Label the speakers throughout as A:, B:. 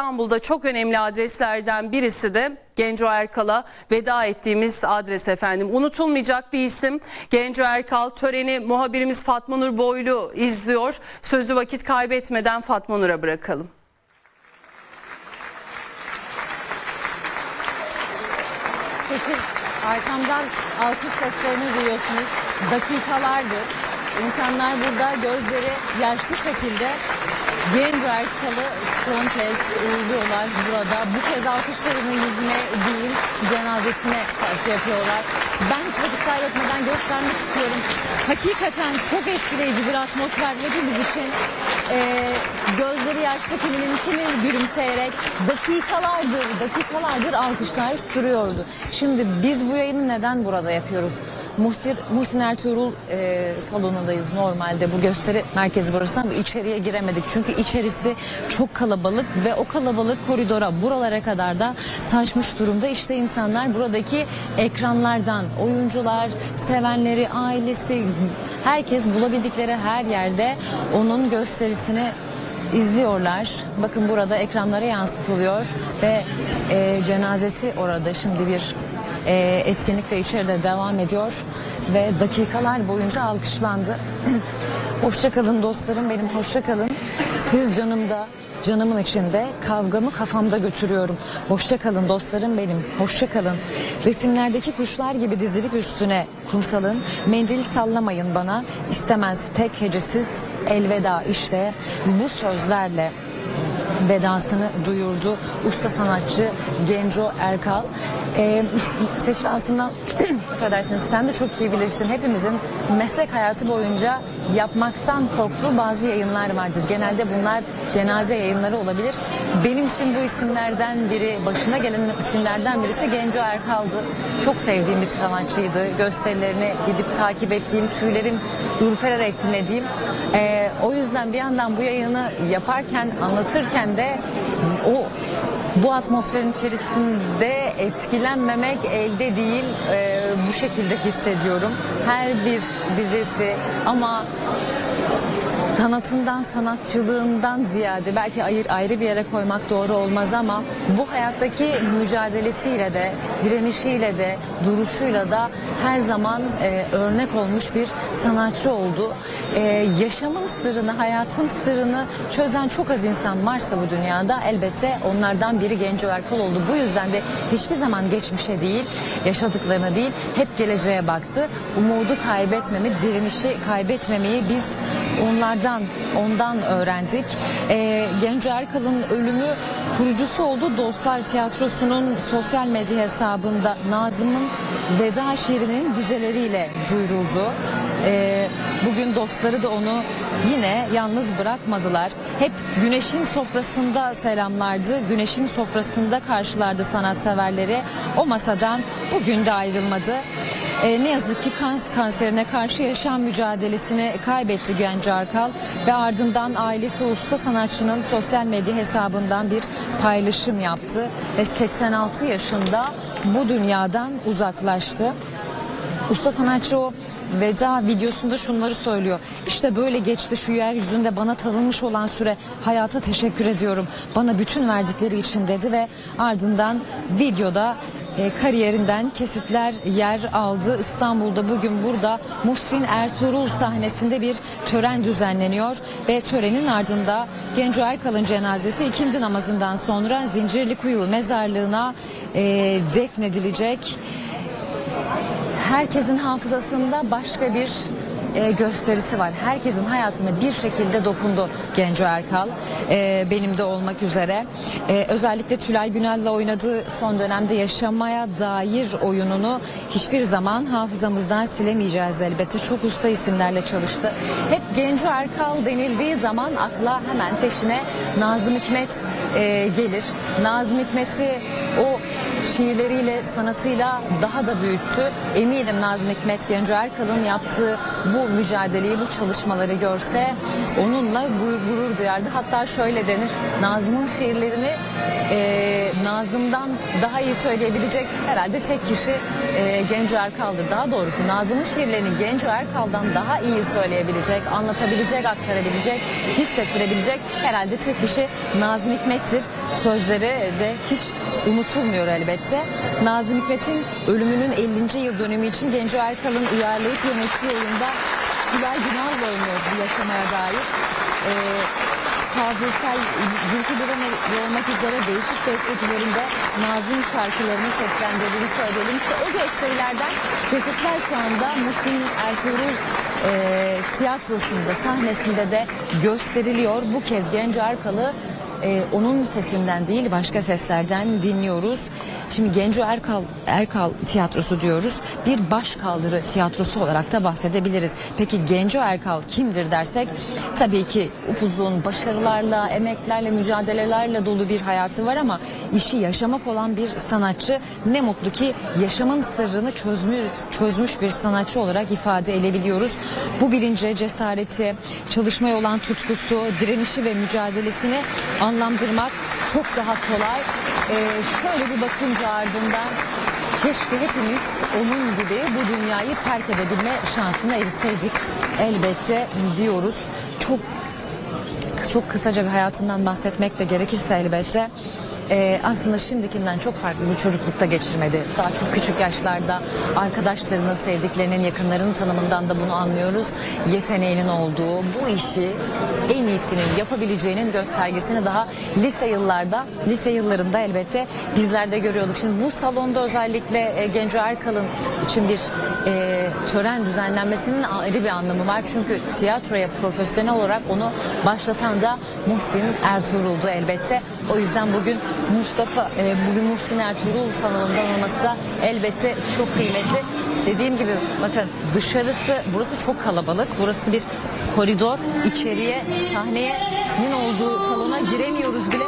A: İstanbul'da çok önemli adreslerden birisi de Genco Erkal'a veda ettiğimiz adres efendim. Unutulmayacak bir isim. Genco Erkal töreni muhabirimiz Fatma Nur Boylu izliyor. Sözü vakit kaybetmeden Fatma Nur'a bırakalım.
B: Seçil, arkamdan alkış seslerini duyuyorsunuz. Dakikalardır insanlar burada gözleri yaşlı şekilde Genco Erkal'ı son kez uğurluyorlar burada. Bu kez alkışlarını yüzüne değil cenazesine karşı yapıyorlar. Ben hiç vakit kaybetmeden göstermek istiyorum. Hakikaten çok etkileyici bir atmosfer hepimiz için. Ee, gözleri yaşlı kiminin kimi gülümseyerek dakikalardır, dakikalardır alkışlar sürüyordu. Şimdi biz bu yayını neden burada yapıyoruz? Muhtir, Muhsin Ertuğrul e, salonundayız normalde. Bu gösteri merkezi burası ama içeriye giremedik. Çünkü içerisi çok kalabalık ve o kalabalık koridora buralara kadar da taşmış durumda. İşte insanlar buradaki ekranlardan oyuncular, sevenleri, ailesi herkes bulabildikleri her yerde onun gösterisini izliyorlar. Bakın burada ekranlara yansıtılıyor ve e, cenazesi orada şimdi bir e, etkinlik de içeride devam ediyor ve dakikalar boyunca alkışlandı. hoşçakalın dostlarım benim hoşçakalın. Siz canımda Canımın içinde kavgamı kafamda götürüyorum. Hoşça kalın dostlarım benim. Hoşça kalın. Resimlerdeki kuşlar gibi dizilik üstüne kumsalın. Mendil sallamayın bana. İstemez tek hecesiz elveda işte bu sözlerle vedasını duyurdu. Usta sanatçı Genco Erkal. Ee, Seçil aslında affedersiniz sen de çok iyi bilirsin. Hepimizin meslek hayatı boyunca yapmaktan korktuğu bazı yayınlar vardır. Genelde bunlar cenaze yayınları olabilir. Benim için bu isimlerden biri, başına gelen isimlerden birisi Genco Erkal'dı. Çok sevdiğim bir sanatçıydı. Gösterilerini gidip takip ettiğim, tüylerim ürpererek dinlediğim. Ee, o yüzden bir yandan bu yayını yaparken, anlatırken de o bu atmosferin içerisinde etkilenmemek elde değil Ee, bu şekilde hissediyorum. Her bir dizesi ama sanatından, sanatçılığından ziyade belki ayır, ayrı bir yere koymak doğru olmaz ama bu hayattaki mücadelesiyle de, direnişiyle de, duruşuyla da her zaman e, örnek olmuş bir sanatçı oldu. E, yaşamın sırrını, hayatın sırrını çözen çok az insan varsa bu dünyada elbette onlardan biri Genco Erkal oldu. Bu yüzden de hiçbir zaman geçmişe değil, yaşadıklarına değil, hep geleceğe baktı. Umudu kaybetmemi, direnişi kaybetmemeyi biz onlardan, ondan öğrendik. Ee, Genco Erkal'ın ölümü kurucusu oldu. Dostlar Tiyatrosu'nun sosyal medya hesabında Nazım'ın veda şiirinin dizeleriyle duyuruldu. Ee, bugün dostları da onu yine yalnız bırakmadılar. Hep güneşin sofrasında selamlardı. Güneşin sofrasında karşılardı sanatseverleri. O masadan bugün de ayrılmadı. Ee, ne yazık ki kan kanserine karşı yaşam mücadelesini kaybetti Genco Arkal ve ardından ailesi usta sanatçının sosyal medya hesabından bir paylaşım yaptı ve 86 yaşında bu dünyadan uzaklaştı. Usta sanatçı o veda videosunda şunları söylüyor. İşte böyle geçti şu yeryüzünde bana tanınmış olan süre hayata teşekkür ediyorum. Bana bütün verdikleri için dedi ve ardından videoda e, kariyerinden kesitler yer aldı. İstanbul'da bugün burada Muhsin Ertuğrul sahnesinde bir tören düzenleniyor ve törenin ardında Genco Erkal'ın cenazesi ikindi namazından sonra Zincirlikuyu mezarlığına e, defnedilecek herkesin hafızasında başka bir e, gösterisi var. Herkesin hayatına bir şekilde dokundu Genco Erkal. E, benim de olmak üzere. E, özellikle Tülay Günel'le oynadığı son dönemde yaşamaya dair oyununu hiçbir zaman hafızamızdan silemeyeceğiz elbette. Çok usta isimlerle çalıştı. Hep Genco Erkal denildiği zaman akla hemen peşine Nazım Hikmet e, gelir. Nazım Hikmet'i o şiirleriyle, sanatıyla daha da büyüttü. Eminim Nazım Hikmet Genco Erkal'ın yaptığı bu mücadeleyi, bu çalışmaları görse onunla gurur, duyardı. Hatta şöyle denir, Nazım'ın şiirlerini e, Nazım'dan daha iyi söyleyebilecek herhalde tek kişi e, Genco Erkal'dır. Daha doğrusu Nazım'ın şiirlerini Genco Erkal'dan daha iyi söyleyebilecek, anlatabilecek, aktarabilecek, hissettirebilecek herhalde tek kişi Nazım Hikmet'tir. Sözleri de hiç unutulmuyor elbette. Nazım Hikmet'in ölümünün 50. yıl dönümü için Genco Erkal'ın uyarlayıp yönettiği oyunda Tülay Günal'la oynuyor bu yaşamaya dair. Ee, Zülfü Livaneli olmak üzere değişik bestecilerinde Nazım şarkılarını seslendirdiğini söyleyelim. İşte o gösterilerden kesitler şu anda Muhsin Ertuğrul e, tiyatrosunda, sahnesinde de gösteriliyor. Bu kez Genco Erkal'ı e, onun sesinden değil başka seslerden dinliyoruz. Şimdi Genco Erkal, Erkal tiyatrosu diyoruz. Bir baş kaldırı tiyatrosu olarak da bahsedebiliriz. Peki Genco Erkal kimdir dersek tabii ki upuzun başarılarla, emeklerle, mücadelelerle dolu bir hayatı var ama işi yaşamak olan bir sanatçı. Ne mutlu ki yaşamın sırrını çözmüş, çözmüş bir sanatçı olarak ifade edebiliyoruz. Bu bilince, cesareti, çalışmaya olan tutkusu, direnişi ve mücadelesini anlamlandırmak çok daha kolay. Ee, şöyle bir bakınca ardından keşke hepimiz onun gibi bu dünyayı terk edebilme şansına erişseydik elbette diyoruz. Çok çok kısaca bir hayatından bahsetmek de gerekirse elbette e, aslında şimdikinden çok farklı bir çocuklukta geçirmedi. Daha çok küçük yaşlarda arkadaşlarının, sevdiklerinin, yakınlarının tanımından da bunu anlıyoruz. Yeteneğinin olduğu bu işi en iyisinin yapabileceğinin göstergesini daha lise yıllarda, lise yıllarında elbette bizler de görüyorduk. Şimdi bu salonda özellikle e, Genco Erkal'ın için bir e, tören düzenlenmesinin ayrı bir anlamı var. Çünkü tiyatroya profesyonel olarak onu başlatan da Muhsin Ertuğrul'du elbette. O yüzden bugün Mustafa, e, bugün Muhsin Ertuğrul salonunda olması da elbette çok kıymetli. Dediğim gibi bakın dışarısı, burası çok kalabalık. Burası bir koridor. İçeriye sahnenin olduğu salona giremiyoruz bile.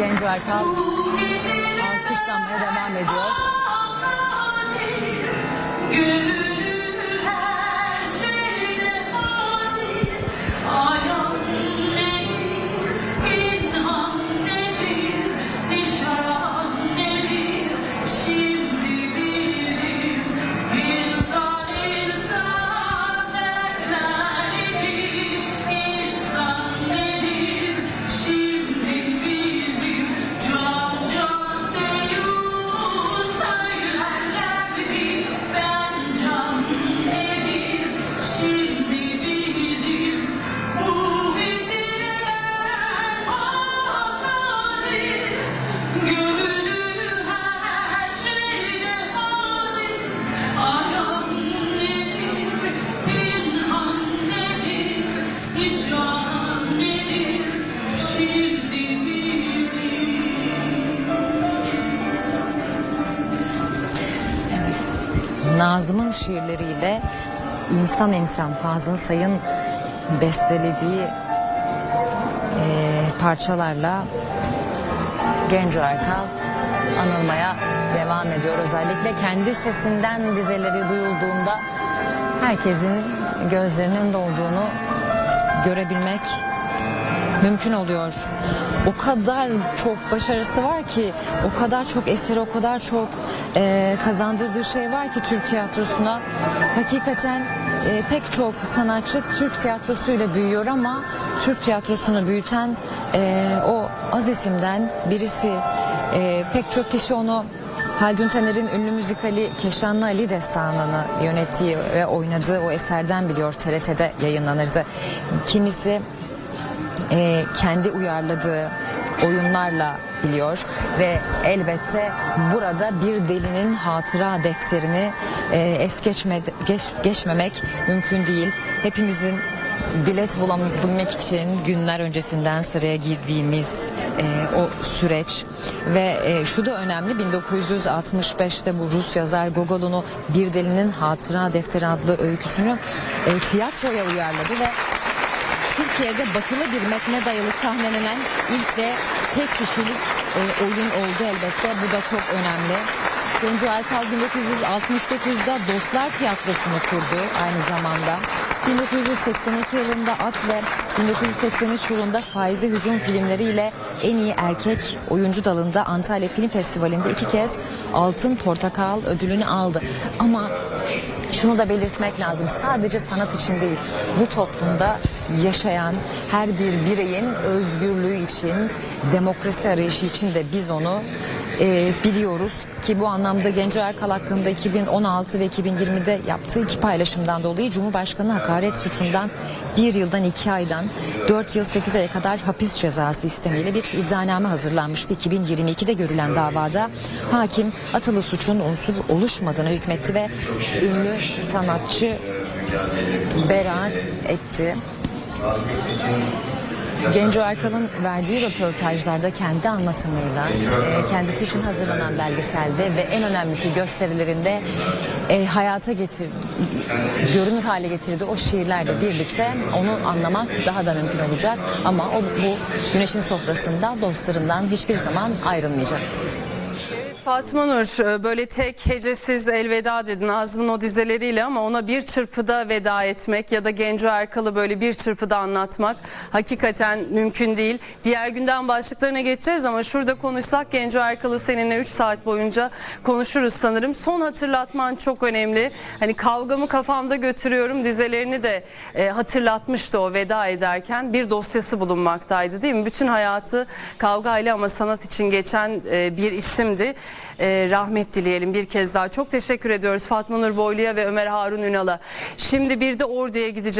B: Genco Erkal alkışlanmaya Nazım'ın şiirleriyle insan insan Fazıl Say'ın bestelediği eee, parçalarla Genco Erkal anılmaya devam ediyor. Özellikle kendi sesinden dizeleri duyulduğunda herkesin gözlerinin dolduğunu görebilmek mümkün oluyor. O kadar çok başarısı var ki, o kadar çok eseri, o kadar çok e, kazandırdığı şey var ki Türk tiyatrosuna. Hakikaten e, pek çok sanatçı Türk tiyatrosuyla büyüyor ama Türk tiyatrosunu büyüten e, o az isimden birisi. E, pek çok kişi onu Haldun Taner'in ünlü müzikali Keşanlı Ali Destanı'nı yönettiği ve oynadığı o eserden biliyor TRT'de yayınlanırdı. Kimisi e, kendi uyarladığı oyunlarla biliyor ve elbette burada bir delinin hatıra defterini e, es geçme, geç, geçmemek mümkün değil. Hepimizin bilet bulabilmek için günler öncesinden sıraya girdiğimiz e, o süreç ve e, şu da önemli 1965'te bu Rus yazar Gogol'un Bir Delinin Hatıra Defteri adlı öyküsünü e, tiyatroya uyarladı ve Türkiye'de batılı bir metne dayalı sahnelenen ilk ve tek kişilik e, oyun oldu elbette. Bu da çok önemli. Genco Erkal 1969'da Dostlar Tiyatrosu'nu kurdu aynı zamanda. 1982 yılında At ve 1983 yılında Faize Hücum filmleriyle en iyi erkek oyuncu dalında Antalya Film Festivali'nde iki kez Altın Portakal ödülünü aldı. Ama şunu da belirtmek lazım. Sadece sanat için değil, bu toplumda yaşayan her bir bireyin özgürlüğü için, demokrasi arayışı için de biz onu e, biliyoruz ki bu anlamda Genco Erkal hakkında 2016 ve 2020'de yaptığı iki paylaşımdan dolayı Cumhurbaşkanı hakaret suçundan bir yıldan iki aydan 4 yıl 8 aya kadar hapis cezası istemiyle bir iddianame hazırlanmıştı. 2022'de görülen davada hakim atılı suçun unsur oluşmadığını hükmetti ve ünlü sanatçı beraat etti. Genco Erkal'ın verdiği röportajlarda kendi anlatımıyla, e, kendisi için hazırlanan belgeselde ve en önemlisi gösterilerinde e, hayata getir, görünür hale getirdiği o şiirlerle birlikte onu anlamak daha da mümkün olacak. Ama o bu güneşin sofrasında dostlarından hiçbir zaman ayrılmayacak.
A: Fatma Nur e, böyle tek hecesiz elveda dedin Azm'ın o dizeleriyle ama ona bir çırpıda veda etmek ya da Genco Erkal'ı böyle bir çırpıda anlatmak hakikaten mümkün değil. Diğer günden başlıklarına geçeceğiz ama şurada konuşsak Genco Erkal'ı seninle 3 saat boyunca konuşuruz sanırım. Son hatırlatman çok önemli. Hani kavgamı kafamda götürüyorum dizelerini de e, hatırlatmıştı o veda ederken bir dosyası bulunmaktaydı değil mi? Bütün hayatı kavgayla ama sanat için geçen e, bir isimdi. E, rahmet dileyelim bir kez daha. Çok teşekkür ediyoruz Fatma Nur Boylu'ya ve Ömer Harun Ünal'a. Şimdi bir de Ordu'ya gideceğiz.